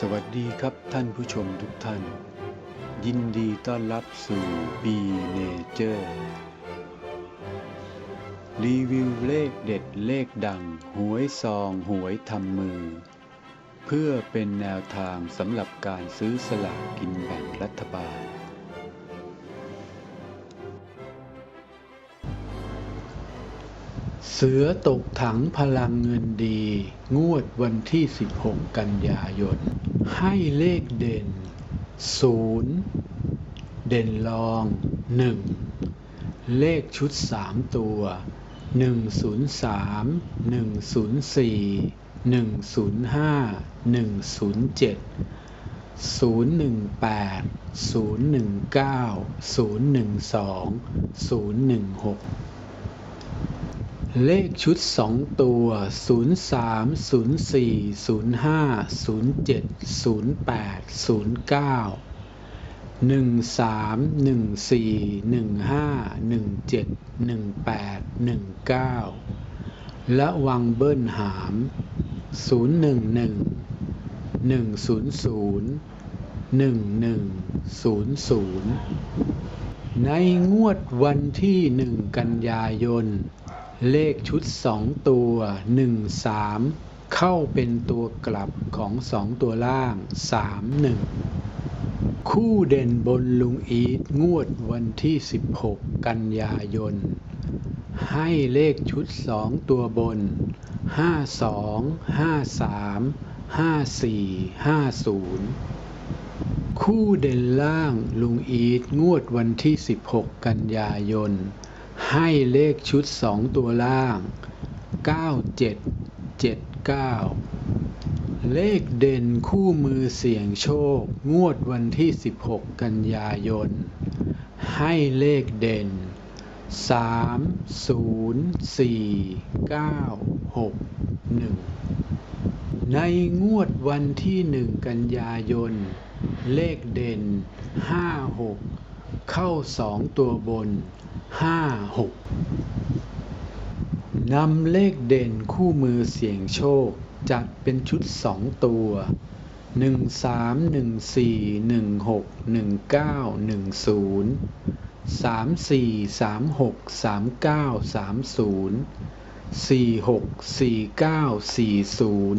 สวัสดีครับท่านผู้ชมทุกท่าน ยินดีต้อนรับสู่ B Nature รีวิวเลขเด็ดเลขดัง หวยซองหวยทำมือ เพื่อเป็นแนวทางสำหรับการซื้อสลากกินแบ่งรัฐบาล เสือตกถังพลังเงินดี งวดวันที่ 16 กันยายน ให้เลขเด่น 0 เด่นรอง 1 เลขชุด 3 ตัว 103 104 105 107 018 019 012 016 เลขชุด2ตัว 03 04 05 07 08 09 13 14 15 17 18 19 และวังเบิ้ลหาม 011 100 1100 ในงวดวันที่1กันยายน เลขชุด2ตัว1 3เข้าเป็นตัวกลับของ2ตัวล่าง3 1คู่เด่นบนลุงอีทงวดวันที่ 16 กันยายน ให้เลขชุด 2 ตัวบน 52 53 54 50 คู่เด่นล่างลุงอีทงวดวันที่ 16 กันยายน ให้เลขชุด 2 ตัวล่าง 9779 เลขเด่นคู่มือเสี่ยงโชค งวดวันที่ 16 กันยายน ให้เลขเด่น 3 0 4 9 6 1 ในงวดวันที่ 1 กันยายน เลขเด่น 5 6 เข้า 2 ตัวบน 5 6 นำเลขเด่นคู่มือเสี่ยงโชค จัดเป็นชุด 2 ตัว 13 14 16 19 10 34 36 39 30 46 49 40